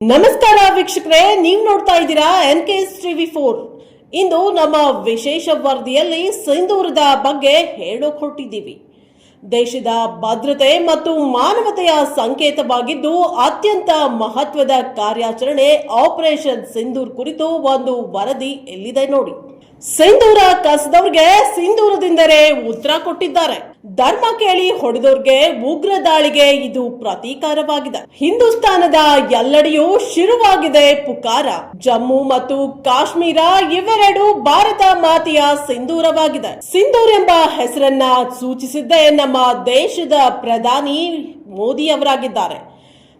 ನಮಸ್ಕಾರ ವೀಕ್ಷಕರೇ, ನೀವು ನೋಡ್ತಾ ಇದ್ದೀರಾ N K S TV four. ಇಂದು ನಮ್ಮ ವಿಶೇಷ ವರದಿಯಲ್ಲಿ ಸಿಂಧೂರದ ಬಗ್ಗೆ ಹೇಳೋಕ್ ಹೊರಟಿದ್ದೀವಿ ದೇಶದ ಭದ್ರತೆ ಮತ್ತು ಮಾನವತೆಯ ಸಂಕೇತವಾಗಿದ್ದು, ಅತ್ಯಂತ ಮಹತ್ವದ ಕಾರ್ಯಾಚರಣೆ ಆಪರೇಷನ್ ಸಿಂಧೂರ್ ಕುರಿತು ಒಂದು ವರದಿ ಎಲ್ಲಿದೆ ನೋಡಿ. ಸಿಂಧೂರ ಕಸದವ್ರಿಗೆ ಸಿಂಧೂರದಿಂದಲೇ ಉತ್ತರ ಕೊಟ್ಟಿದ್ದಾರೆ. ಧರ್ಮ ಕೇಳಿ ಹೊಡೆದೋರ್ಗೆ ಉಗ್ರ ದಾಳಿಗೆ ಇದು ಪ್ರತೀಕಾರವಾಗಿದೆ. ಹಿಂದೂಸ್ತಾನದ ಎಲ್ಲೆಡೆಯೂ ಶುರುವಾಗಿದೆ ಪುಕಾರ. ಜಮ್ಮು ಮತ್ತು ಕಾಶ್ಮೀರ ಇವೆರಡು ಭಾರತ ಮಾತೆಯ ಸಿಂಧೂರವಾಗಿದೆ. ಸಿಂಧೂರ್ ಎಂಬ ಹೆಸರನ್ನ ಸೂಚಿಸಿದ್ದೇ ನಮ್ಮ ದೇಶದ ಪ್ರಧಾನಿ ಮೋದಿ ಅವರಾಗಿದ್ದಾರೆ.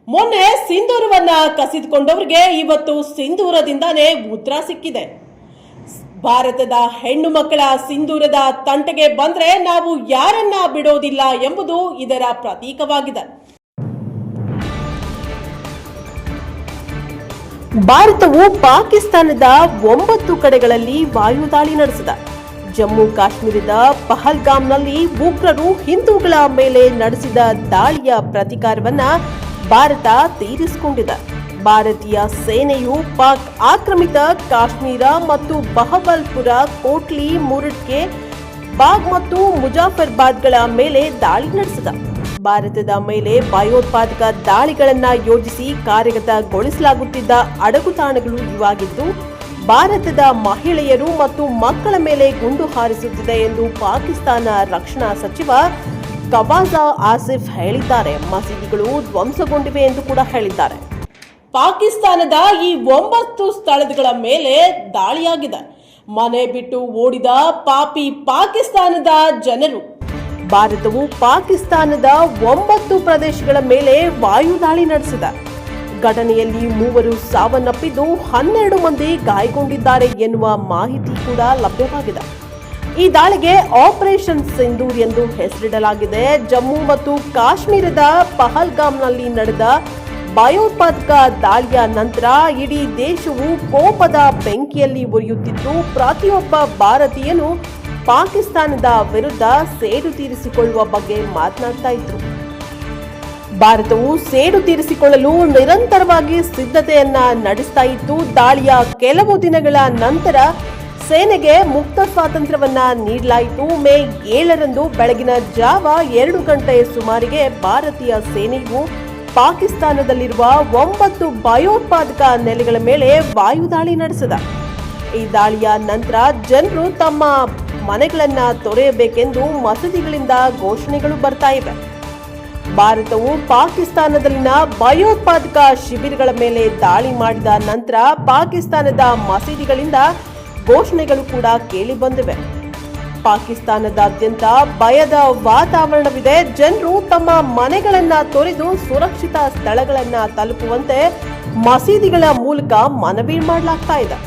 ಮೊನ್ನೆ ಸಿಂಧೂರವನ್ನ ಕಸಿದುಕೊಂಡವರಿಗೆ ಇವತ್ತು ಸಿಂಧೂರದಿಂದಾನೇ ಉದ್ರ ಸಿಕ್ಕಿದೆ. ಭಾರತದ ಹೆಣ್ಣು ಮಕ್ಕಳ ಸಿಂಧೂರದ ತಂಟೆಗೆ ಬಂದ್ರೆ ನಾವು ಯಾರನ್ನ ಬಿಡೋದಿಲ್ಲ ಎಂಬುದು ಇದರ ಪ್ರತೀಕವಾಗಿದೆ. ಭಾರತವು ಪಾಕಿಸ್ತಾನದ ಒಂಬತ್ತು ಕಡೆಗಳಲ್ಲಿ ವಾಯುದಾಳಿ ನಡೆಸಿದ. ಜಮ್ಮು ಕಾಶ್ಮೀರದ ಪಹಲ್ಗಾಮ್ನಲ್ಲಿ ಉಗ್ರರು ಹಿಂದೂಗಳ ಮೇಲೆ ನಡೆಸಿದ ದಾಳಿಯ ಪ್ರತೀಕಾರವನ್ನ ಭಾರತ ತೀರಿಸಿಕೊಂಡಿದೆ. ಭಾರತೀಯ ಸೇನೆಯು ಪಾಕ್ ಆಕ್ರಮಿತ ಕಾಶ್ಮೀರ ಮತ್ತು ಬಹಬಲ್ಪುರ, ಕೋಟ್ಲಿ ಮುರಡ್ಕೆ ಬಾಗ್ ಮತ್ತು ಮುಜಾಫರ್ಬಾದ್ಗಳ ಮೇಲೆ ದಾಳಿ ನಡೆಸಿದ. ಭಾರತದ ಮೇಲೆ ಭಯೋತ್ಪಾದಕ ದಾಳಿಗಳನ್ನ ಯೋಜಿಸಿ ಕಾರ್ಯಗತಗೊಳಿಸಲಾಗುತ್ತಿದ್ದ ಅಡಗುತಾಣಗಳು ಇವಾಗಿದ್ದು, ಭಾರತದ ಮಹಿಳೆಯರು ಮತ್ತು ಮಕ್ಕಳ ಮೇಲೆ ಗುಂಡು ಹಾರಿಸುತ್ತಿದೆ ಎಂದು ಪಾಕಿಸ್ತಾನ ರಕ್ಷಣಾ ಸಚಿವ ಕವಾಜಾ ಆಸಿಫ್ ಹೇಳಿದ್ದಾರೆ. ಮಸೀದಿಗಳು ಧ್ವಂಸಗೊಂಡಿವೆ ಎಂದು ಕೂಡ ಹೇಳಿದ್ದಾರೆ. ಪಾಕಿಸ್ತಾನದ ಈ ಒಂಬತ್ತು ಸ್ಥಳಗಳ ಮೇಲೆ ದಾಳಿಯಾಗಿದೆ. ಮನೆ ಬಿಟ್ಟು ಓಡಿದ ಪಾಪಿ ಪಾಕಿಸ್ತಾನದ ಜನರು. ಭಾರತವು ಪಾಕಿಸ್ತಾನದ ಒಂಬತ್ತು ಪ್ರದೇಶಗಳ ಮೇಲೆ ವಾಯುದಾಳಿ ನಡೆಸಿದ. ಘಟನೆಯಲ್ಲಿ ಮೂವರು ಸಾವನ್ನಪ್ಪಿದ್ದು ಹನ್ನೆರಡು ಮಂದಿ ಗಾಯಗೊಂಡಿದ್ದಾರೆ ಎನ್ನುವ ಮಾಹಿತಿ ಕೂಡ ಲಭ್ಯವಾಗಿದೆ. ಈ ದಾಳಿಗೆ ಆಪರೇಷನ್ ಸಿಂಧೂರ್ ಎಂದು ಹೆಸರಿಡಲಾಗಿದೆ. ಜಮ್ಮು ಮತ್ತು ಕಾಶ್ಮೀರದ ಪಹಲ್ಗಾಮ್ನಲ್ಲಿ ನಡೆದ ಭಯೋತ್ಪಾದಕ ದಾಳಿಯ ನಂತರ ಇಡೀ ದೇಶವು ಕೋಪದ ಬೆಂಕಿಯಲ್ಲಿ ಉರಿಯುತ್ತಿದ್ದು, ಪ್ರತಿಯೊಬ್ಬ ಭಾರತೀಯನು ಪಾಕಿಸ್ತಾನದ ವಿರುದ್ಧ ಸೇಡು ತೀರಿಸಿಕೊಳ್ಳುವ ಬಗ್ಗೆ ಮಾತನಾಡ್ತಾ ಇದ್ರು. ಭಾರತವು ಸೇಡು ತೀರಿಸಿಕೊಳ್ಳಲು ನಿರಂತರವಾಗಿ ಸಿದ್ಧತೆಯನ್ನ ನಡೆಸ್ತಾ ಇತ್ತು ದಾಳಿಯ ಕೆಲವು ದಿನಗಳ ನಂತರ ಸೇನೆಗೆ ಮುಕ್ತ ಸ್ವಾತಂತ್ರ್ಯವನ್ನ ನೀಡಲಾಯಿತು. ಮೇ ಏಳರಂದು ಬೆಳಗಿನ ಜಾವ ಎರಡು ಗಂಟೆ ಸುಮಾರಿಗೆ ಭಾರತೀಯ ಸೇನೆಯು ಪಾಕಿಸ್ತಾನದಲ್ಲಿರುವ ಒಂಬತ್ತು ಭಯೋತ್ಪಾದಕ ನೆಲೆಗಳ ಮೇಲೆ ವಾಯುದಾಳಿ ನಡೆಸಿದ. ಈ ದಾಳಿಯ ನಂತರ ಜನರು ತಮ್ಮ ಮನೆಗಳನ್ನು ತೊರೆಯಬೇಕೆಂದು ಮಸೀದಿಗಳಿಂದ ಘೋಷಣೆಗಳು ಬರ್ತಾ ಇವೆ. ಭಾರತವು ಪಾಕಿಸ್ತಾನದಲ್ಲಿನ ಭಯೋತ್ಪಾದಕ ಶಿಬಿರಗಳ ಮೇಲೆ ದಾಳಿ ಮಾಡಿದ ನಂತರ ಪಾಕಿಸ್ತಾನದ ಮಸೀದಿಗಳಿಂದ ಘೋಷಣೆಗಳು ಕೂಡ ಕೇಳಿ ಬಂದಿವೆ. ಪಾಕಿಸ್ತಾನದಾದ್ಯಂತ ಭಯದ ವಾತಾವರಣವಿದೆ. ಜನರು ತಮ್ಮ ಮನೆಗಳನ್ನ ತೊರೆದು ಸುರಕ್ಷಿತ ಸ್ಥಳಗಳನ್ನ ತಲುಪುವಂತೆ ಮಸೀದಿಗಳ ಮೂಲಕ ಮನವಿ ಮಾಡಲಾಗ್ತಾ ಇದೆ.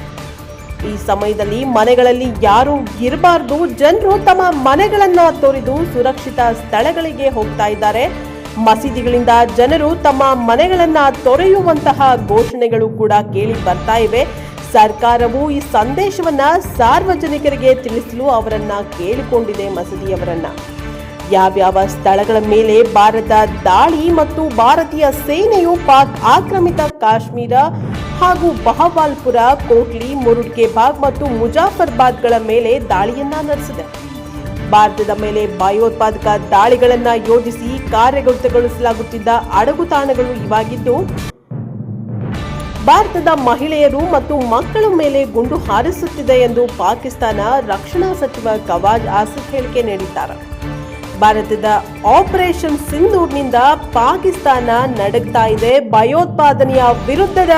ಈ ಸಮಯದಲ್ಲಿ ಮನೆಗಳಲ್ಲಿ ಯಾರು ಇರಬಾರ್ದು. ಜನರು ತಮ್ಮ ಮನೆಗಳನ್ನ ತೊರೆದು ಸುರಕ್ಷಿತ ಸ್ಥಳಗಳಿಗೆ ಹೋಗ್ತಾ ಇದ್ದಾರೆ. ಮಸೀದಿಗಳಿಂದ ಜನರು ತಮ್ಮ ಮನೆಗಳನ್ನ ತೊರೆಯುವಂತಹ ಘೋಷಣೆಗಳು ಕೂಡ ಕೇಳಿ ಬರ್ತಾ ಇವೆ. ಸರ್ಕಾರವು ಈ ಸಂದೇಶವನ್ನ ಸಾರ್ವಜನಿಕರಿಗೆ ತಿಳಿಸಲು ಅವರನ್ನ ಕೇಳಿಕೊಂಡಿದೆ ಮಸದಿಯವರನ್ನ. ಯಾವ್ಯಾವ ಸ್ಥಳಗಳ ಮೇಲೆ ಭಾರತ ದಾಳಿ ಮತ್ತು ಭಾರತೀಯ ಸೇನೆಯು ಪಾಕ್ ಆಕ್ರಮಿತ ಕಾಶ್ಮೀರ ಹಾಗೂ ಬಹವಾಲ್ಪುರ, ಕೋಟ್ಲಿ ಮುರುಡ್ಕೆ ಬಾಗ್ ಮತ್ತು ಮುಜಾಫರ್ಬಾದ್ಗಳ ಮೇಲೆ ದಾಳಿಯನ್ನ ನಡೆಸಿದೆ. ಭಾರತದ ಮೇಲೆ ಭಯೋತ್ಪಾದಕ ದಾಳಿಗಳನ್ನ ಯೋಜಿಸಿ ಕಾರ್ಯಗತಗೊಳಿಸಲಾಗುತ್ತಿದ್ದ ಅಡಗುತಾಣಗಳು ಇವಾಗಿದ್ದು ಭಾರತದ ಮಹಿಳೆಯರು ಮತ್ತು ಮಕ್ಕಳ ಮೇಲೆ ಗುಂಡು ಹಾರಿಸುತ್ತಿದೆ ಎಂದು ಪಾಕಿಸ್ತಾನ ರಕ್ಷಣಾ ಸಚಿವ ಕವಾಜ್ ಆಸಿಫ್ ಹೇಳಿಕೆ ನೀಡಿದ್ದಾರೆ. ಭಾರತದ ಆಪರೇಷನ್ ಸಿಂಧೂರ್ನಿಂದ ಪಾಕಿಸ್ತಾನ ನಡಗ್ತಾ ಇದೆ. ಭಯೋತ್ಪಾದನೆಯ ವಿರುದ್ಧದ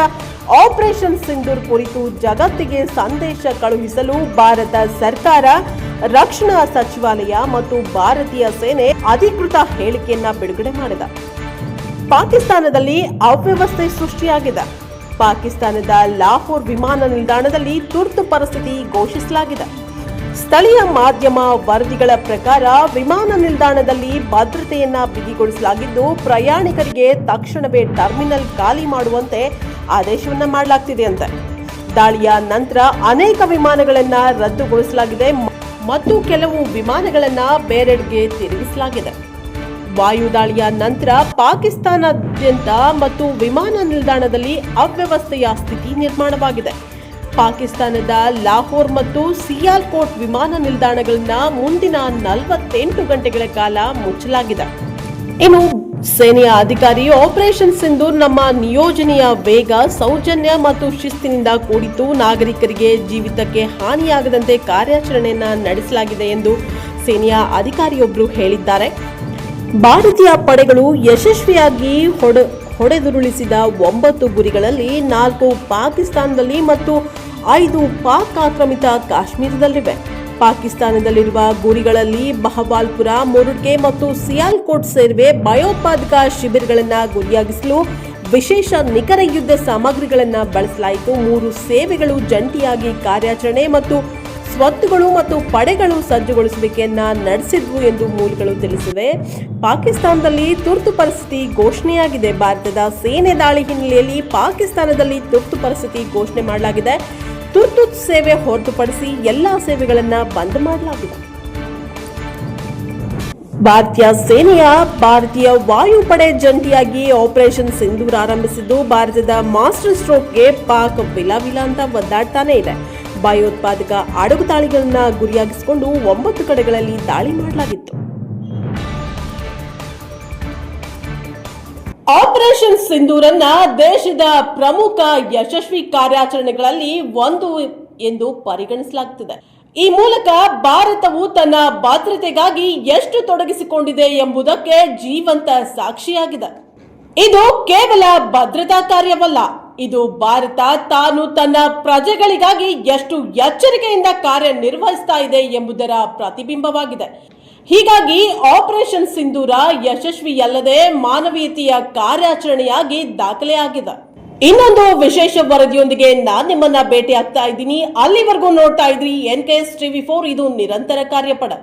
ಆಪರೇಷನ್ ಸಿಂಧೂರ್ ಕುರಿತು ಜಗತ್ತಿಗೆ ಸಂದೇಶ ಕಳುಹಿಸಲು ಭಾರತ ಸರ್ಕಾರ, ರಕ್ಷಣಾ ಸಚಿವಾಲಯ ಮತ್ತು ಭಾರತೀಯ ಸೇನೆ ಅಧಿಕೃತ ಹೇಳಿಕೆಯನ್ನ ಬಿಡುಗಡೆ ಮಾಡಿದೆ. ಪಾಕಿಸ್ತಾನದಲ್ಲಿ ಅವ್ಯವಸ್ಥೆ ಸೃಷ್ಟಿಯಾಗಿದೆ. ಪಾಕಿಸ್ತಾನದ ಲಾಹೋರ್ ವಿಮಾನ ನಿಲ್ದಾಣದಲ್ಲಿ ತುರ್ತು ಪರಿಸ್ಥಿತಿ ಘೋಷಿಸಲಾಗಿದೆ. ಸ್ಥಳೀಯ ಮಾಧ್ಯಮ ವರದಿಗಳ ಪ್ರಕಾರ ವಿಮಾನ ನಿಲ್ದಾಣದಲ್ಲಿ ಭದ್ರತೆಯನ್ನ ಬಿಗಿಗೊಳಿಸಲಾಗಿದ್ದು, ಪ್ರಯಾಣಿಕರಿಗೆ ತಕ್ಷಣವೇ ಟರ್ಮಿನಲ್ ಖಾಲಿ ಮಾಡುವಂತೆ ಆದೇಶವನ್ನ ಮಾಡಲಾಗ್ತಿದೆ ಅಂತೆ. ದಾಳಿಯ ನಂತರ ಅನೇಕ ವಿಮಾನಗಳನ್ನ ರದ್ದುಗೊಳಿಸಲಾಗಿದೆ ಮತ್ತು ಕೆಲವು ವಿಮಾನಗಳನ್ನ ಬೇರೆಡೆಗೆ ತಿರುಗಿಸಲಾಗಿದೆ. ವಾಯುದಾಳಿಯ ನಂತರ ಪಾಕಿಸ್ತಾನಾದ್ಯಂತ ಮತ್ತು ವಿಮಾನ ನಿಲ್ದಾಣದಲ್ಲಿ ಅವ್ಯವಸ್ಥೆಯ ಸ್ಥಿತಿ ನಿರ್ಮಾಣವಾಗಿದೆ. ಪಾಕಿಸ್ತಾನದ ಲಾಹೋರ್ ಮತ್ತು ಸಿಯಾಲ್ಕೋಟ್ ವಿಮಾನ ನಿಲ್ದಾಣಗಳನ್ನ ಮುಂದಿನ ನಲವತ್ತೆಂಟು ಗಂಟೆಗಳ ಕಾಲ ಮುಚ್ಚಲಾಗಿದೆ. ಇನ್ನು ಸೇನೆಯ ಅಧಿಕಾರಿ ಆಪರೇಷನ್ ಸಿಂಧೂರ್ ನಮ್ಮ ನಿಯೋಜನೆಯ ವೇಗ, ಸೌಜನ್ಯ ಮತ್ತು ಶಿಸ್ತಿನಿಂದ ಕೂಡಿತು ನಾಗರಿಕರಿಗೆ ಜೀವಿತಕ್ಕೆ ಹಾನಿಯಾಗದಂತೆ ಕಾರ್ಯಾಚರಣೆಯನ್ನ ನಡೆಸಲಾಗಿದೆ ಎಂದು ಸೇನೆಯ ಅಧಿಕಾರಿಯೊಬ್ಬರು ಹೇಳಿದ್ದಾರೆ. ಭಾರತೀಯ ಪಡೆಗಳು ಯಶಸ್ವಿಯಾಗಿ ಹೊಡ, ಹೊಡೆದುರುಳಿಸಿದ ಒಂಬತ್ತು ಗುರಿಗಳಲ್ಲಿ ನಾಲ್ಕು ಪಾಕಿಸ್ತಾನದಲ್ಲಿ ಮತ್ತು ಐದು ಪಾಕ್ ಆಕ್ರಮಿತ ಕಾಶ್ಮೀರದಲ್ಲಿವೆ. ಪಾಕಿಸ್ತಾನದಲ್ಲಿರುವ ಗುರಿಗಳಲ್ಲಿ ಬಹವಾಲ್ಪುರ ಮುರುಡ್ಕೆ ಮತ್ತು ಸಿಯಾಲ್ಕೋಟ್ ಸೇರಿವೆ ಭಯೋತ್ಪಾದಕ ಶಿಬಿರಗಳನ್ನು ಗುರಿಯಾಗಿಸಲು ವಿಶೇಷ ನಿಖರ ಯುದ್ಧ ಸಾಮಗ್ರಿಗಳನ್ನು ಬಳಸಲಾಯಿತು. ಮೂರು ಸೇವೆಗಳು ಜಂಟಿಯಾಗಿ ಕಾರ್ಯಾಚರಣೆ ಮತ್ತು ಸ್ವತ್ತುಗಳು ಮತ್ತು ಪಡೆಗಳು ಸಜ್ಜುಗೊಳಿಸುವಿಕೆಯನ್ನ ನಡೆಸಿದ್ವು ಎಂದು ಮೂಲಗಳು ತಿಳಿಸಿವೆ. ಪಾಕಿಸ್ತಾನದಲ್ಲಿ ತುರ್ತು ಪರಿಸ್ಥಿತಿ ಘೋಷಣೆಯಾಗಿದೆ. ಭಾರತದ ಸೇನೆ ದಾಳಿ ಹಿನ್ನೆಲೆಯಲ್ಲಿ ಪಾಕಿಸ್ತಾನದಲ್ಲಿ ತುರ್ತು ಪರಿಸ್ಥಿತಿ ಘೋಷಣೆ ಮಾಡಲಾಗಿದೆ. ತುರ್ತು ಸೇವೆ ಹೊರತುಪಡಿಸಿ ಎಲ್ಲಾ ಸೇವೆಗಳನ್ನ ಬಂದ್ ಮಾಡಲಾಗಿದೆ. ಭಾರತೀಯ ಸೇನೆಯ ಭಾರತೀಯ ವಾಯುಪಡೆ ಜಂಟಿಯಾಗಿ ಆಪರೇಷನ್ ಸಿಂಧೂರ್ ಆರಂಭಿಸಿದ್ದು, ಭಾರತದ ಮಾಸ್ಟರ್ ಸ್ಟ್ರೋಕ್ಗೆ ಪಾಕ್ ವಿಲ ವಿಲ ಅಂತ ಒದ್ದಾಡ್ತಾನೆ ಇದೆ. ಭಯೋತ್ಪಾದಕ ಅಡಗುತಾಳಿಗಳನ್ನ ಗುರಿಯಾಗಿಸಿಕೊಂಡು ಒಂಬತ್ತು ಕಡೆಗಳಲ್ಲಿ ದಾಳಿ ಮಾಡಲಾಗಿತ್ತು. ಆಪರೇಷನ್ ಸಿಂಧೂರನ್ನ ದೇಶದ ಪ್ರಮುಖ ಯಶಸ್ವಿ ಕಾರ್ಯಾಚರಣೆಗಳಲ್ಲಿ ಒಂದು ಎಂದು ಪರಿಗಣಿಸಲಾಗುತ್ತದೆ ಈ ಮೂಲಕ ಭಾರತವು ತನ್ನ ಭದ್ರತೆಗಾಗಿ ಎಷ್ಟು ತೊಡಗಿಸಿಕೊಂಡಿದೆ ಎಂಬುದಕ್ಕೆ ಜೀವಂತ ಸಾಕ್ಷಿಯಾಗಿದೆ. ಇದು ಕೇವಲ ಭದ್ರತಾ ಕಾರ್ಯವಲ್ಲ ಇದು ಭಾರತ ತಾನು ತನ್ನ ಪ್ರಜೆಗಳಿಗಾಗಿ ಎಷ್ಟು ಎಚ್ಚರಿಕೆಯಿಂದ ಕಾರ್ಯನಿರ್ವಹಿಸ್ತಾ ಇದೆ ಎಂಬುದರ ಪ್ರತಿಬಿಂಬವಾಗಿದೆ. ಹೀಗಾಗಿ ಆಪರೇಷನ್ ಸಿಂಧೂರ ಯಶಸ್ವಿಯಲ್ಲದೆ ಮಾನವೀಯತೆಯ ಕಾರ್ಯಾಚರಣೆಯಾಗಿ ದಾಖಲೆಯಾಗಿದೆ. ಇನ್ನೊಂದು ವಿಶೇಷ ವರದಿಯೊಂದಿಗೆ ನಾನು ನಿಮ್ಮನ್ನ ಭೇಟಿ ಆಗ್ತಾ ಇದ್ದೀನಿ. ಅಲ್ಲಿವರೆಗೂ ನೋಡ್ತಾ ಇದ್ರಿ N K S TV four. ಇದು ನಿರಂತರ ಕಾರ್ಯಪಡ.